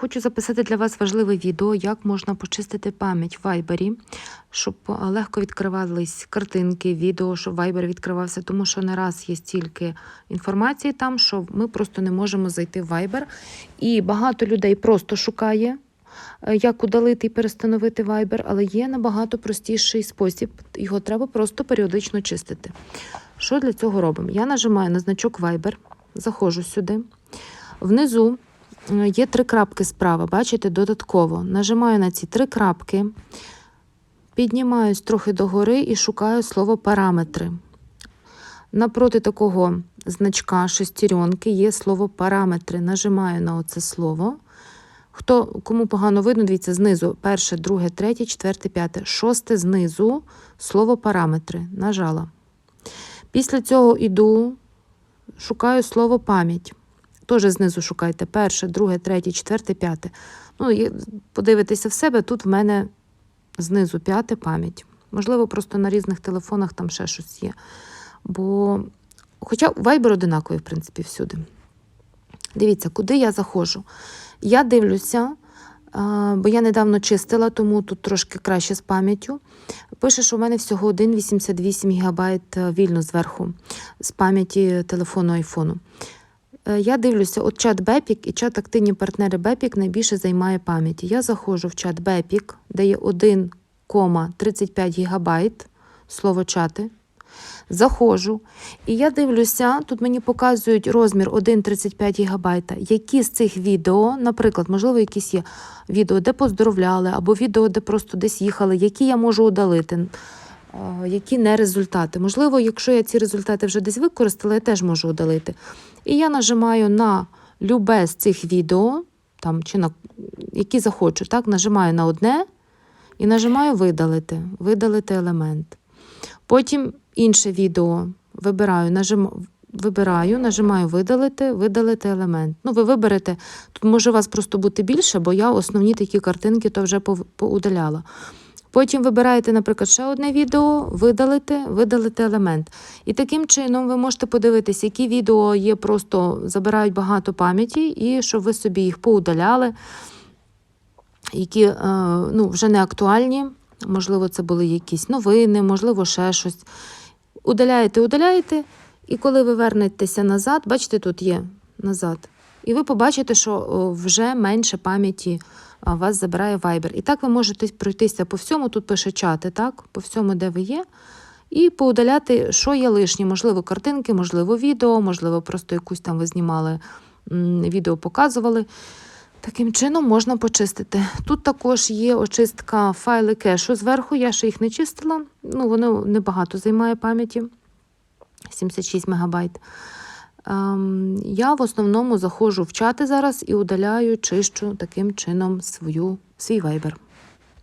Хочу записати для вас важливе відео, як можна почистити пам'ять в Viber, щоб е, легко відкривались картинки, відео, щоб Viber відкривався, тому що не раз є стільки інформації там, що ми просто не можемо зайти в Viber. І багато людей просто шукає, е, як удалити і перестановити Viber, але є набагато простіший спосіб. Його треба просто періодично чистити. Що для цього робимо? Я нажимаю на значок Viber, заходжу сюди. Внизу є три крапки справа, бачите, додатково. Нажимаю на ці три крапки, піднімаюсь трохи догори і шукаю слово параметри. Напроти такого значка шестеренки є слово параметри. Нажимаю на оце слово. Хто, кому погано видно, дивіться, знизу перше, друге, третє, четверте, п'яте, шосте знизу слово параметри. Нажала. Після цього йду, шукаю слово пам'ять. Теж знизу шукайте перше, друге, третє, четверте, п'яте. Ну, і подивитися в себе, тут в мене знизу п'яте пам'ять. Можливо, просто на різних телефонах там ще щось є. Бо, хоча Viber одинаковий, в принципі, всюди. Дивіться, куди я заходжу. Я дивлюся, бо я недавно чистила, тому тут трошки краще з пам'яттю. Пише, що в мене всього 1,88 ГБ вільно зверху з пам'яті телефону айфону. Е, Я дивлюся, от чат Бепік і чат активні партнери Бепік найбільше займає пам'яті. Я заходжу в чат Бепік, де є 1,35 ГБ слово чати. Заходжу, і я дивлюся, тут мені показують розмір 1,35 ГБ. Які з цих відео, наприклад, можливо, якісь є відео, де поздоровляли, або відео, де просто десь їхали, які я можу удалити, які не результати. Можливо, якщо я ці результати вже десь використала, я теж можу удалити. І я нажимаю на любе з цих відео, там, чи на які захочу, так, нажимаю на одне і нажимаю видалити, видалити елемент. Потім інше відео вибираю, нажим, вибираю, нажимаю видалити, видалити елемент. Ну, ви виберете, тут може у вас просто бути більше, бо я основні такі картинки то вже поудаляла. Потім вибираєте, наприклад, ще одне відео, видалити, видалити елемент. І таким чином ви можете подивитися, які відео є просто забирають багато пам'яті, і щоб ви собі їх поудаляли, які е, ну, вже не актуальні. Можливо, це були якісь новини, можливо, ще щось. Удаляєте, удаляєте, і коли ви вернетеся назад, бачите, тут є назад. І ви побачите, що вже менше пам'яті вас забирає Viber. І так ви можете пройтися по всьому, тут пише чати, так? По всьому, де ви є, і поудаляти, що є лишнє. Можливо, картинки, можливо, відео, можливо, просто якусь там ви знімали відео, показували. Таким чином можна почистити. Тут також є очистка файли кешу зверху, я ще їх не чистила. Ну, воно небагато займає пам'яті 76 МБ. Ем, я в основному заходжу в чати зараз і удаляю, чищу таким чином свою, свій вайбер.